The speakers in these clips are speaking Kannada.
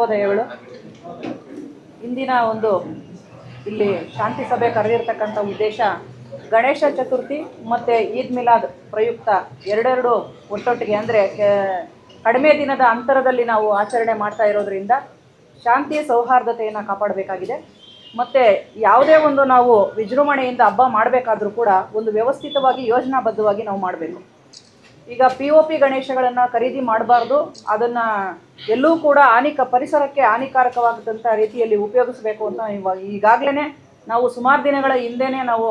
ಶುಭೋದಯಗಳು. ಇಂದಿನ ಒಂದು ಇಲ್ಲಿ ಶಾಂತಿ ಸಭೆ ಕರೆದಿರ್ತಕ್ಕಂಥ ಉದ್ದೇಶ ಗಣೇಶ ಚತುರ್ಥಿ ಮತ್ತು ಈದ್ ಮಿಲಾದ್ ಪ್ರಯುಕ್ತ ಎರಡೆರಡು ಒಟ್ಟೊಟ್ಟಿಗೆ ಅಂದರೆ ಕಡಿಮೆ ದಿನದ ಅಂತರದಲ್ಲಿ ನಾವು ಆಚರಣೆ ಮಾಡ್ತಾ ಇರೋದ್ರಿಂದ ಶಾಂತಿ ಸೌಹಾರ್ದತೆಯನ್ನು ಕಾಪಾಡಬೇಕಾಗಿದೆ. ಮತ್ತು ಯಾವುದೇ ಒಂದು ನಾವು ವಿಜೃಂಭಣೆಯಿಂದ ಹಬ್ಬ ಮಾಡಬೇಕಾದ್ರೂ ಕೂಡ ಒಂದು ವ್ಯವಸ್ಥಿತವಾಗಿ ಯೋಜನಾಬದ್ಧವಾಗಿ ನಾವು ಮಾಡಬೇಕು. ಈಗ ಪಿ ಒ ಪಿ ಗಣೇಶಗಳನ್ನು ಖರೀದಿ ಮಾಡಬಾರ್ದು. ಅದನ್ನು ಎಲ್ಲೂ ಕೂಡ ಹಾನಿಕ ಪರಿಸರಕ್ಕೆ ಹಾನಿಕಾರಕವಾಗದಂಥ ರೀತಿಯಲ್ಲಿ ಉಪಯೋಗಿಸಬೇಕು ಅಂತ ಇವಾಗ ಈಗಾಗಲೇ ನಾವು ಸುಮಾರು ದಿನಗಳ ಹಿಂದೆನೇ ನಾವು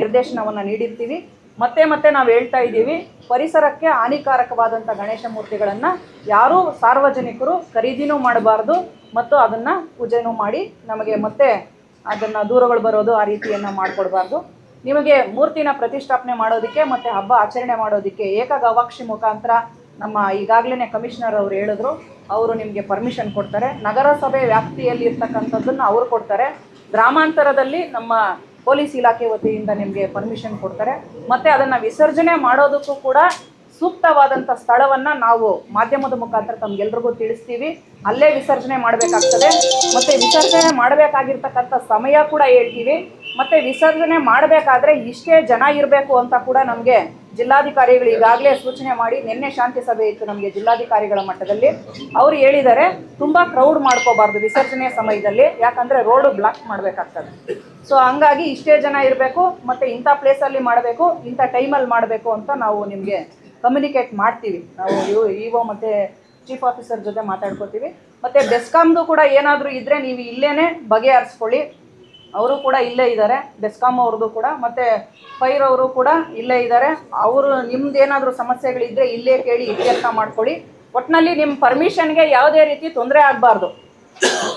ನಿರ್ದೇಶನವನ್ನು ನೀಡಿರ್ತೀವಿ. ಮತ್ತೆ ಮತ್ತೆ ನಾವು ಹೇಳ್ತಾ ಇದ್ದೀವಿ, ಪರಿಸರಕ್ಕೆ ಹಾನಿಕಾರಕವಾದಂಥ ಗಣೇಶ ಮೂರ್ತಿಗಳನ್ನು ಯಾರೂ ಸಾರ್ವಜನಿಕರು ಖರೀದಿನೂ ಮಾಡಬಾರ್ದು ಮತ್ತು ಅದನ್ನು ಪೂಜೆನೂ ಮಾಡಿ ನಮಗೆ ಮತ್ತೆ ಅದನ್ನು ದೂರಗಳು ಬರೋದು ಆ ರೀತಿಯನ್ನು ಮಾಡಿಕೊಡ್ಬಾರ್ದು. ನಿಮಗೆ ಮೂರ್ತಿನ ಪ್ರತಿಷ್ಠಾಪನೆ ಮಾಡೋದಕ್ಕೆ ಮತ್ತು ಹಬ್ಬ ಆಚರಣೆ ಮಾಡೋದಕ್ಕೆ ಏಕ ಗವಾಕ್ಷಿ ಮುಖಾಂತರ ನಮ್ಮ ಈಗಾಗಲೇ ಕಮಿಷನರ್ ಅವರು ಹೇಳಿದ್ರು, ಅವರು ನಿಮಗೆ ಪರ್ಮಿಷನ್ ಕೊಡ್ತಾರೆ. ನಗರಸಭೆ ವ್ಯಾಪ್ತಿಯಲ್ಲಿ ಇರ್ತಕ್ಕಂಥದ್ದನ್ನು ಅವರು ಕೊಡ್ತಾರೆ. ಗ್ರಾಮಾಂತರದಲ್ಲಿ ನಮ್ಮ ಪೊಲೀಸ್ ಇಲಾಖೆ ವತಿಯಿಂದ ನಿಮಗೆ ಪರ್ಮಿಷನ್ ಕೊಡ್ತಾರೆ. ಮತ್ತು ಅದನ್ನು ವಿಸರ್ಜನೆ ಮಾಡೋದಕ್ಕೂ ಕೂಡ ಸೂಕ್ತವಾದಂಥ ಸ್ಥಳವನ್ನು ನಾವು ಮಾಧ್ಯಮದ ಮುಖಾಂತರ ತಮ್ಗೆಲ್ರಿಗೂ ತಿಳಿಸ್ತೀವಿ. ಅಲ್ಲೇ ವಿಸರ್ಜನೆ ಮಾಡಬೇಕಾಗ್ತದೆ. ಮತ್ತು ವಿಸರ್ಜನೆ ಮಾಡಬೇಕಾಗಿರ್ತಕ್ಕಂಥ ಸಮಯ ಕೂಡ ಹೇಳ್ತೀವಿ. ಮತ್ತು ವಿಸರ್ಜನೆ ಮಾಡಬೇಕಾದ್ರೆ ಇಷ್ಟೇ ಜನ ಇರಬೇಕು ಅಂತ ಕೂಡ ನಮಗೆ ಜಿಲ್ಲಾಧಿಕಾರಿಗಳು ಈಗಾಗಲೇ ಸೂಚನೆ ಮಾಡಿ ನಿನ್ನೆ ಶಾಂತಿ ಸಭೆ ಇತ್ತು ನಮಗೆ ಜಿಲ್ಲಾಧಿಕಾರಿಗಳ ಮಟ್ಟದಲ್ಲಿ. ಅವರು ಹೇಳಿದ್ದಾರೆ ತುಂಬ ಕ್ರೌಡ್ ಮಾಡ್ಕೋಬಾರ್ದು ವಿಸರ್ಜನೆ ಸಮಯದಲ್ಲಿ, ಯಾಕಂದರೆ ರೋಡು ಬ್ಲಾಕ್ ಮಾಡಬೇಕಾಗ್ತದೆ. ಸೊ ಹಂಗಾಗಿ ಇಷ್ಟೇ ಜನ ಇರಬೇಕು, ಮತ್ತು ಇಂಥ ಪ್ಲೇಸಲ್ಲಿ ಮಾಡಬೇಕು, ಇಂಥ ಟೈಮಲ್ಲಿ ಮಾಡಬೇಕು ಅಂತ ನಾವು ನಿಮಗೆ ಕಮ್ಯುನಿಕೇಟ್ ಮಾಡ್ತೀವಿ. ನಾವು ಇವು ಒ ಮತ್ತು ಚೀಫ್ ಆಫೀಸರ್ ಜೊತೆ ಮಾತಾಡ್ಕೋತೀವಿ. ಮತ್ತು ಬೆಸ್ಕಾಮ್ದು ಕೂಡ ಏನಾದರೂ ಇದ್ದರೆ ನೀವು ಇಲ್ಲೇ ಬಗೆಹರಿಸ್ಕೊಳ್ಳಿ. ಅವರು ಕೂಡ ಇಲ್ಲೇ ಇದ್ದಾರೆ. ಬೆಸ್ಕಾಮ್ ಅವ್ರದ್ದು ಕೂಡ, ಮತ್ತು ಫೈರ್ ಅವರು ಕೂಡ ಇಲ್ಲೇ ಇದ್ದಾರೆ. ಅವರು ನಿಮ್ದು ಏನಾದರೂ ಸಮಸ್ಯೆಗಳಿದ್ದರೆ ಇಲ್ಲೇ ಕೇಳಿ ಇತ್ಯರ್ಥ ಮಾಡ್ಕೊಳ್ಳಿ. ಒಟ್ಟಿನಲ್ಲಿ ನಿಮ್ಮ ಪರ್ಮಿಷನ್ಗೆ ಯಾವುದೇ ರೀತಿ ತೊಂದರೆ ಆಗಬಾರ್ದು.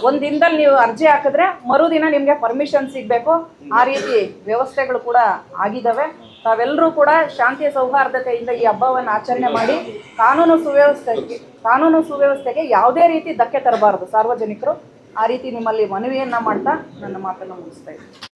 ಒಂದು ದಿನದಲ್ಲಿ ನೀವು ಅರ್ಜಿ ಹಾಕಿದ್ರೆ ಮರುದಿನ ನಿಮಗೆ ಪರ್ಮಿಷನ್ ಸಿಗಬೇಕು. ಆ ರೀತಿ ವ್ಯವಸ್ಥೆಗಳು ಕೂಡ ಆಗಿದ್ದಾವೆ. ತಾವೆಲ್ಲರೂ ಕೂಡ ಶಾಂತಿ ಸೌಹಾರ್ದತೆಯಿಂದ ಈ ಹಬ್ಬವನ್ನು ಆಚರಣೆ ಮಾಡಿ, ಕಾನೂನು ಸುವ್ಯವಸ್ಥೆಗೆ ಕಾನೂನು ಸುವ್ಯವಸ್ಥೆಗೆ ಯಾವುದೇ ರೀತಿ ಧಕ್ಕೆ ತರಬಾರದು. ಸಾರ್ವಜನಿಕರು ಆ ರೀತಿ ನಿಮ್ಮಲ್ಲಿ ಮನವಿಯನ್ನು ಮಾಡ್ತಾ ನನ್ನ ಮಾತನ್ನು ಮುಗಿಸ್ತಾ ಇದ್ದೀನಿ.